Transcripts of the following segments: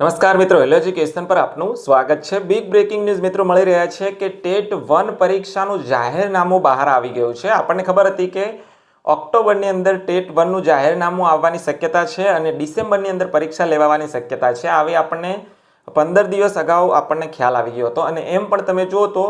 નમસ્કાર મિત્રો હેલો પર આપનું સ્વાગત છે. બિગ બ્રેકિંગ ન્યૂઝ મિત્રો મળી રહ્યા છે કે ટેટ વન પરીક્ષાનું જાહેરનામું બહાર આવી ગયું છે. આપણને ખબર હતી કે ઓક્ટોબરની અંદર ટેટ વનનું જાહેરનામું આવવાની શક્યતા છે અને ડિસેમ્બરની અંદર પરીક્ષા લેવાવાની શક્યતા છે. આવી આપણને પંદર દિવસ અગાઉ આપણને ખ્યાલ આવી ગયો હતો અને એમ પણ તમે જુઓ તો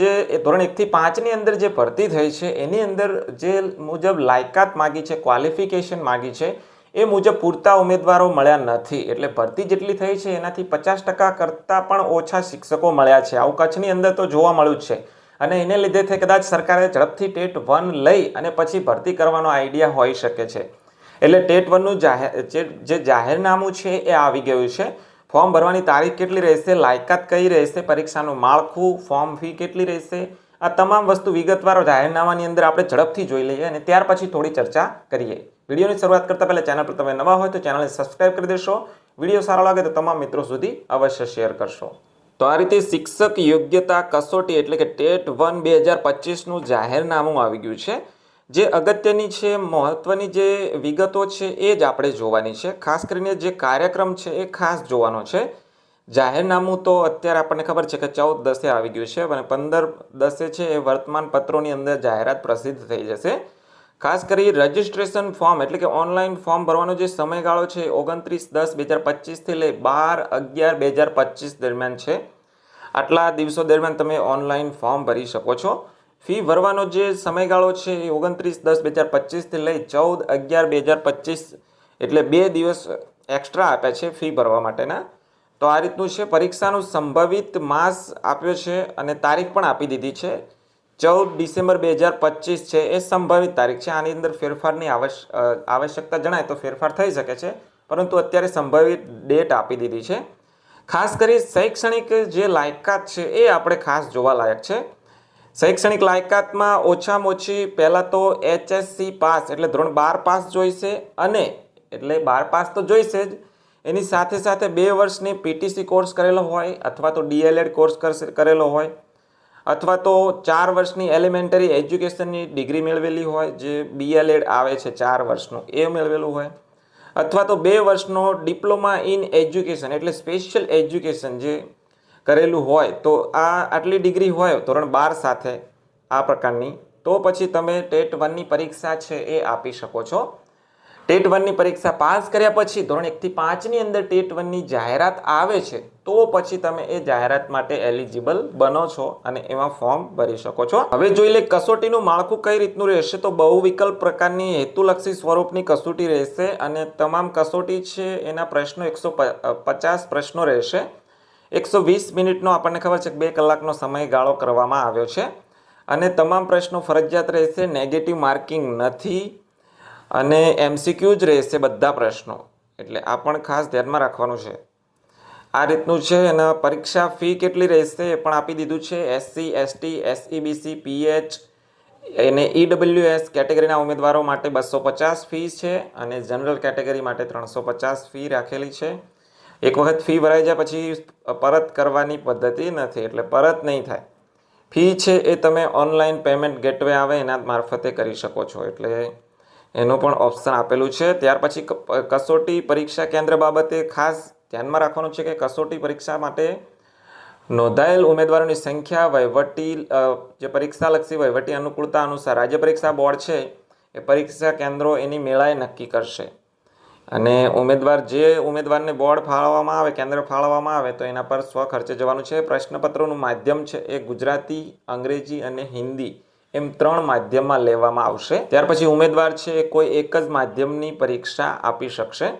જે ધોરણ એકથી પાંચની અંદર જે ભરતી થઈ છે, એની અંદર જે મુજબ લાયકાત માગી છે ક્વોલિફિકેશન માગી છે એ મુજબ પૂરતા ઉમેદવારો મળ્યા નથી. એટલે ભરતી જેટલી થઈ છે, એનાથી પચાસ ટકા કરતાં પણ ઓછા શિક્ષકો મળ્યા છે. આવું કચ્છની અંદર તો જોવા મળ્યું છે. અને એને લીધે થઈ કદાચ સરકારે ઝડપથી ટેટ વન લઈ અને પછી ભરતી કરવાનો આઈડિયા હોઈ શકે છે. એટલે ટેટ વનનું જાહેર જે જાહેરનામું છે એ આવી ગયું છે. ફોર્મ ભરવાની તારીખ કેટલી રહેશે, લાયકાત કઈ રહેશે, પરીક્ષાનું માળખું, ફોર્મ ફી કેટલી રહેશે આ તમામ વસ્તુ વિગતવાર જાહેરનામાની અંદર આપણે ઝડપથી જોઈ લઈએ અને ત્યાર પછી થોડી ચર્ચા કરીએ. વિડીયોની શરૂઆત કરતા પહેલાં ચેનલ પર તમે નવા હોય તો ચેનલને સબસ્ક્રાઈબ કરી દેશો. વીડિયો સારો લાગે તો તમામ મિત્રો સુધી અવશ્ય શેર કરશો. તો આ રીતે શિક્ષક યોગ્યતા કસોટી એટલે કે ટેટ વન બે હજાર પચીસનું જાહેરનામું આવી ગયું છે. જે અગત્યની છે, મહત્વની જે વિગતો છે એ જ આપણે જોવાની છે. ખાસ કરીને જે કાર્યક્રમ છે એ ખાસ જોવાનો છે. જાહેરનામું તો અત્યારે આપણને ખબર છે કે ચૌદ દસે આવી ગયું છે અને પંદર દસે છે એ વર્તમાન પત્રોની અંદર જાહેરાત પ્રસિદ્ધ થઈ જશે. ખાસ કરી રજિસ્ટ્રેશન ફોર્મ એટલે કે ઓનલાઈન ફોર્મ ભરવાનો જે સમયગાળો છે ઓગણત્રીસ દસ બે હજાર પચીસથી લઈ બાર અગિયાર બે હજાર પચીસ દરમિયાન છે. આટલા દિવસો દરમિયાન તમે ઓનલાઈન ફોર્મ ભરી શકો છો. ફી ભરવાનો જે સમયગાળો છે એ ઓગણત્રીસ દસ બે હજાર પચીસથી લઈ ચૌદ અગિયાર બે હજાર પચીસ એટલે બે દિવસ એક્સ્ટ્રા આપ્યા છે ફી ભરવા માટેના. તો આ રીતનું છે. પરીક્ષાનું સંભવિત માસ આપ્યો છે અને તારીખ પણ આપી દીધી છે. ચૌદ ડિસેમ્બર બે હજાર પચીસ છે. એ સંભવિત તારીખ છે. આની અંદર ફેરફારની આવશ આવશ્યકતા જણાય તો ફેરફાર થઈ શકે છે. પરંતુ અત્યારે સંભવિત ડેટ આપી દીધી છે. ખાસ કરી શૈક્ષણિક જે લાયકાત છે એ આપણે ખાસ જોવા લાયક છે. શૈક્ષણિક લાયકાતમાં ઓછામાં ઓછી પહેલાં તો એચએસસી પાસ એટલે ધોરણ બાર પાસ જોઈશે અને એટલે બાર પાસ તો જોઈશે જ. એની સાથે સાથે બે વર્ષની પીટીસી કોર્સ કરેલો હોય અથવા તો ડીએલએડ કોર્સ કરેલો હોય અથવા તો ચાર વર્ષની એલિમેન્ટરી એજ્યુકેશનની ડિગ્રી મેળવેલી હોય જે બીએલએડ આવે છે ચાર વર્ષનું, એ મેળવેલું હોય અથવા તો બે વર્ષનો ડિપ્લોમા ઇન એજ્યુકેશન એટલે સ્પેશિયલ એજ્યુકેશન જે કરેલું હોય તો આ આટલી ડિગ્રી હોય ધોરણ બાર સાથે આ પ્રકારની, તો પછી તમે ટેટ વનની પરીક્ષા છે એ આપી શકો છો. ટેટ વનની પરીક્ષા પાસ કર્યા પછી ધોરણ એકથી પાંચની અંદર ટેટ વનની જાહેરાત આવે છે, તો પછી તમે એ જાહેરાત માટે એલિજિબલ બનો છો અને એમાં ફોર્મ ભરી શકો છો. હવે જોઈ લે કસોટીનું માળખું કઈ રીતનું રહેશે, તો બહુ વિકલ્પ પ્રકારની હેતુલક્ષી સ્વરૂપની કસોટી રહેશે અને તમામ કસોટી છે એના પ્રશ્નો એકસો પ્રશ્નો રહેશે. એકસો મિનિટનો આપણને ખબર છે કે બે કલાકનો સમયગાળો કરવામાં આવ્યો છે. અને તમામ પ્રશ્નો ફરજિયાત રહેશે, નેગેટિવ માર્કિંગ નથી. અને એમસીક્યુ જ રહેશે બધા પ્રશ્નો. એટલે આ પણ ખાસ ધ્યાનમાં રાખવાનું છે. આ રીતનું છે અને પરીક્ષા ફી કેટલી રહેશે એ પણ આપી દીધું છે. એસસી એસટી એસઈબીસી પીએચ અને ઈડબ્લ્યુએસ કેટેગરીના ઉમેદવારો માટે બસો પચાસ ફી છે અને જનરલ કેટેગરી માટે ત્રણસો પચાસ ફી રાખેલી છે. એક વખત ફી ભરાઈ જાય પછી પરત કરવાની પદ્ધતિ નથી, એટલે પરત નહીં થાય. ફી છે એ તમે ઓનલાઈન પેમેન્ટ ગેટવે આવે એના મારફતે કરી શકો છો. એટલે એનું પણ ઓપ્શન આપેલું છે. ત્યાર પછી કસોટી પરીક્ષા કેન્દ્ર બાબતે ખાસ ધ્યાનમાં રાખવાનું છે કે કસોટી પરીક્ષા માટે નોંધાયેલ ઉમેદવારોની સંખ્યા વહીવટી જે પરીક્ષાલક્ષી વહીવટી અનુકૂળતા અનુસાર રાજ્ય પરીક્ષા બોર્ડ છે, એ પરીક્ષા કેન્દ્રો એની મેળાએ નક્કી કરશે. અને ઉમેદવાર, જે ઉમેદવારને બોર્ડ ફાળવવામાં આવે, કેન્દ્ર ફાળવવામાં આવે, તો એના પર સ્વ ખર્ચે જવાનું છે. પ્રશ્નપત્રોનું માધ્યમ છે એ ગુજરાતી, અંગ્રેજી અને હિન્દી એમ ત્રણ માધ્યમમાં લેવામાં આવશે. ત્યાર પછી ઉમેદવાર છે કોઈ એક જ માધ્યમની પરીક્ષા આપી શકશે.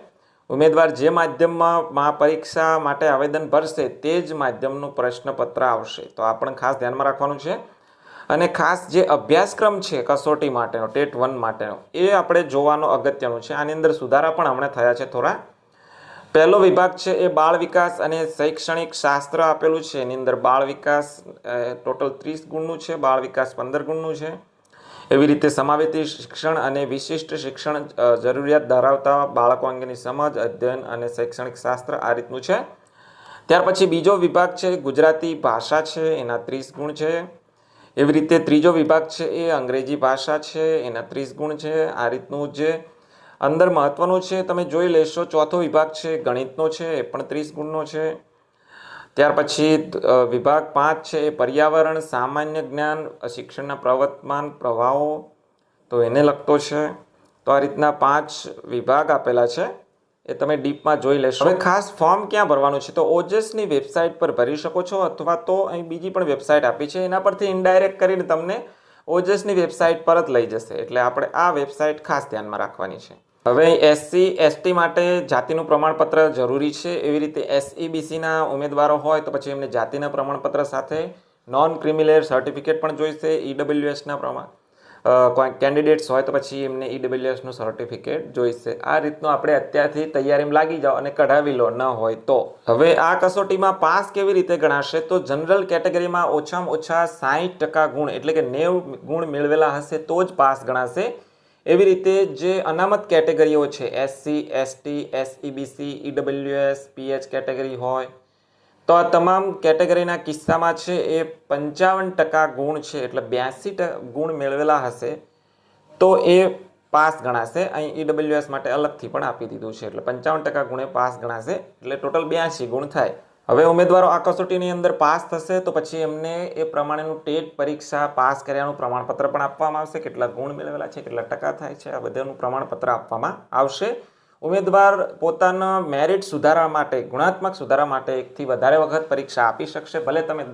ઉમેદવાર જે માધ્યમમાં મા પરીક્ષા માટે આવેદન ભરશે તે જ માધ્યમનું પ્રશ્નપત્ર આવશે. તો આ પણ ખાસ ધ્યાનમાં રાખવાનું છે. અને ખાસ જે અભ્યાસક્રમ છે કસોટી માટેનો, ટેટ વન માટેનો, એ આપણે જોવાનો અગત્યનું છે. આની અંદર સુધારા પણ હમણાં થયા છે થોડા. પહેલો વિભાગ છે એ બાળ વિકાસ અને શૈક્ષણિક શાસ્ત્ર આપેલું છે. એની અંદર બાળ વિકાસ ટોટલ ત્રીસ ગુણનું છે, બાળ વિકાસ પંદર ગુણનું છે. એવી રીતે સમાવેતી શિક્ષણ અને વિશિષ્ટ શિક્ષણ જરૂરિયાત ધરાવતા બાળકો અંગેની સમજ, અધ્યયન અને શૈક્ષણિક શાસ્ત્ર આ રીતનું છે. ત્યાર પછી બીજો વિભાગ છે, ગુજરાતી ભાષા છે, એના ત્રીસ ગુણ છે. એવી રીતે ત્રીજો વિભાગ છે એ અંગ્રેજી ભાષા છે, એના ત્રીસ ગુણ છે, આ રીતનું જે અંદર મહત્ત્વનું છે, તમે જોઈ લેશો, ચોથો વિભાગ છે, ગણિતનો છે, એ પણ ત્રીસ ગુણનો છે. ત્યાર પછી વિભાગ પાંચ છે, એ પર્યાવરણ, સામાન્ય જ્ઞાન, શિક્ષણના પ્રવર્તમાન પ્રવાહો, તો એને લગતો છે. તો આ રીતના પાંચ વિભાગ આપેલા છે, એ તમે ડીપમાં જોઈ લેશો. હવે ખાસ ફોર્મ ક્યાં ભરવાનું છે? તો ઓજસની વેબસાઇટ પર ભરી શકો છો, અથવા તો અહીં બીજી પણ વેબસાઇટ આપી છે, એના પરથી ઇનડાયરેક્ટ કરીને તમને ઓજસની વેબસાઇટ પર જ લઈ જશે. એટલે આપણે આ વેબસાઇટ ખાસ ધ્યાનમાં રાખવાની છે. હવે એસસી એસટી માટે જાતિનું પ્રમાણપત્ર જરૂરી છે. એવી રીતે એસઈબીસીના ઉમેદવારો હોય તો પછી એમને જાતિના પ્રમાણપત્ર સાથે નોન ક્રિમિલેર સર્ટિફિકેટ પણ જોઈશે ઈડબ્લ્યુએસના પ્રમાણ કેન્ડિડેટ્સ હોય તો પછી એમને ઈડબ્લ્યુએસનું સર્ટિફિકેટ જોઈશે. આ રીતનું આપણે અત્યારથી તૈયારીમાં લાગી જાઓ અને કઢાવી લો ન હોય તો. હવે આ કસોટીમાં પાસ કેવી રીતે ગણાશે? તો જનરલ કેટેગરીમાં ઓછામાં ઓછા સાહીઠ ટકા ગુણ, એટલે કે નેવ ગુણ મેળવેલા હશે તો જ પાસ ગણાશે. એવી રીતે જે અનામત કેટેગરીઓ છે SC ST SEBC EWS PH category હોય, તો આ તમામ કેટેગરીના કિસ્સામાં છે એ પંચાવન ટકા ગુણ છે, એટલે બ્યાસી ગુણ મેળવેલા હશે, તો એ પાસ ગણાશે. અહીં ઈડબ્લ્યુએસ માટે અલગથી પણ આપી દીધું છે, એટલે પંચાવન ટકા ગુણે પાસ ગણાશે, એટલે ટોટલ બ્યાસી ગુણ થાય. હવે ઉમેદવારો આ કસોટીની અંદર પાસ થશે તો પછી એમને એ પ્રમાણેનું ટેટ પરીક્ષા પાસ કર્યાનું પ્રમાણપત્ર પણ આપવામાં આવશે. કેટલા ગુણ મેળવેલા છે કેટલા ટકા થાય છે. આ બધાનું પ્રમાણપત્ર આપવામાં આવશે. ઉમેદવાર પોતાના મેરિટ સુધારા માટે, ગુણાત્મક સુધારા માટે એકથી વધારે વખત પરીક્ષા આપી શકશે. ભલે તમે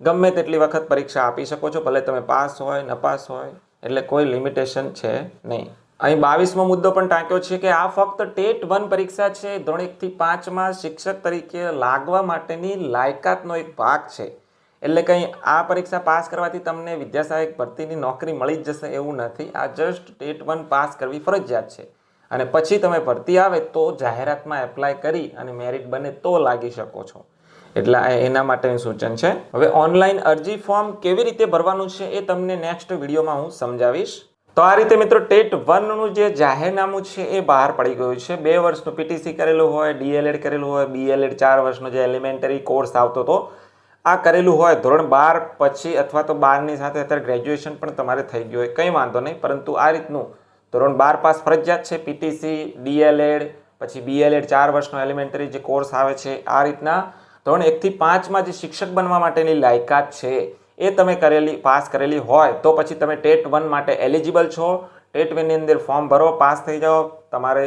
ગમે તેટલી વખત પરીક્ષા આપી શકો છો, ભલે તમે પાસ હોય નપાસ હોય, એટલે કોઈ લિમિટેશન છે નહીં. અહીં બાવીસમો મુદ્દો પણ ટાંક્યો છે કે આ ફક્ત ટેટ વન પરીક્ષા છે. ધોરણ એકથી પાંચમાં શિક્ષક તરીકે લાગવા માટેની લાયકાતનો એક ભાગ છે. એટલે કંઈ આ પરીક્ષા પાસ કરવાથી તમને વિદ્યાસહાયક ભરતીની નોકરી મળી જ જશે એવું નથી. આ જસ્ટ ટેટ વન પાસ કરવી ફરજિયાત છે. અને પછી તમે ભરતી આવે તો જાહેરાતમાં એપ્લાય કરી અને મેરિટ બને તો લાગી શકો છો. એટલે એના માટેનું સૂચન છે. હવે ઓનલાઈન અરજી ફોર્મ કેવી રીતે ભરવાનું છે એ તમને નેક્સ્ટ વિડીયોમાં હું સમજાવીશ. તો આ રીતે મિત્રો ટેટ વનનું જે જાહેરનામું છે એ બહાર પડી ગયું છે. બે વર્ષનું પીટીસી કરેલું હોય ડીએલએડ કરેલું હોય બીએલએડ ચાર વર્ષનો જે એલિમેન્ટરી કોર્સ આવતો હતો, આ કરેલું હોય ધોરણ બાર પછી અથવા તો બારની સાથે અત્યારે ગ્રેજ્યુએશન પણ તમારે થઈ ગયું હોય, કંઈ વાંધો નહીં. પરંતુ આ રીતનું ધોરણ બાર પાસ ફરજિયાત છે પીટીસી ડીએલએડ પછી બીએલએડ ચાર વર્ષનો એલિમેન્ટરી જે કોર્સ આવે છે, આ રીતના ધોરણ એકથી પાંચમાં જે શિક્ષક બનવા માટેની લાયકાત છે એ તમે કરેલી, પાસ કરેલી હોય તો પછી તમે ટેટ વન માટે એલિજિબલ છો. ટેટ વનની અંદર ફોર્મ ભરો, પાસ થઈ જાઓ. તમારે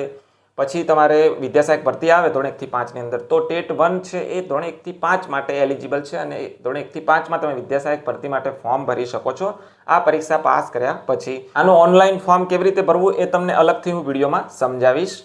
પછી તમારે વિદ્યાસહાયક ભરતી આવે ધોરણ એકથી પાંચની અંદર. તો ટેટ વન છે એ ધોરણ એકથી પાંચ માટે એલિજિબલ છે અને ધોરણ એકથી પાંચમાં તમે વિદ્યાસહાયક ભરતી માટે ફોર્મ ભરી શકો છો. આ પરીક્ષા પાસ કર્યા પછી. આનું ઓનલાઈન ફોર્મ કેવી રીતે ભરવું એ તમને અલગથી હું વિડીયોમાં સમજાવીશ.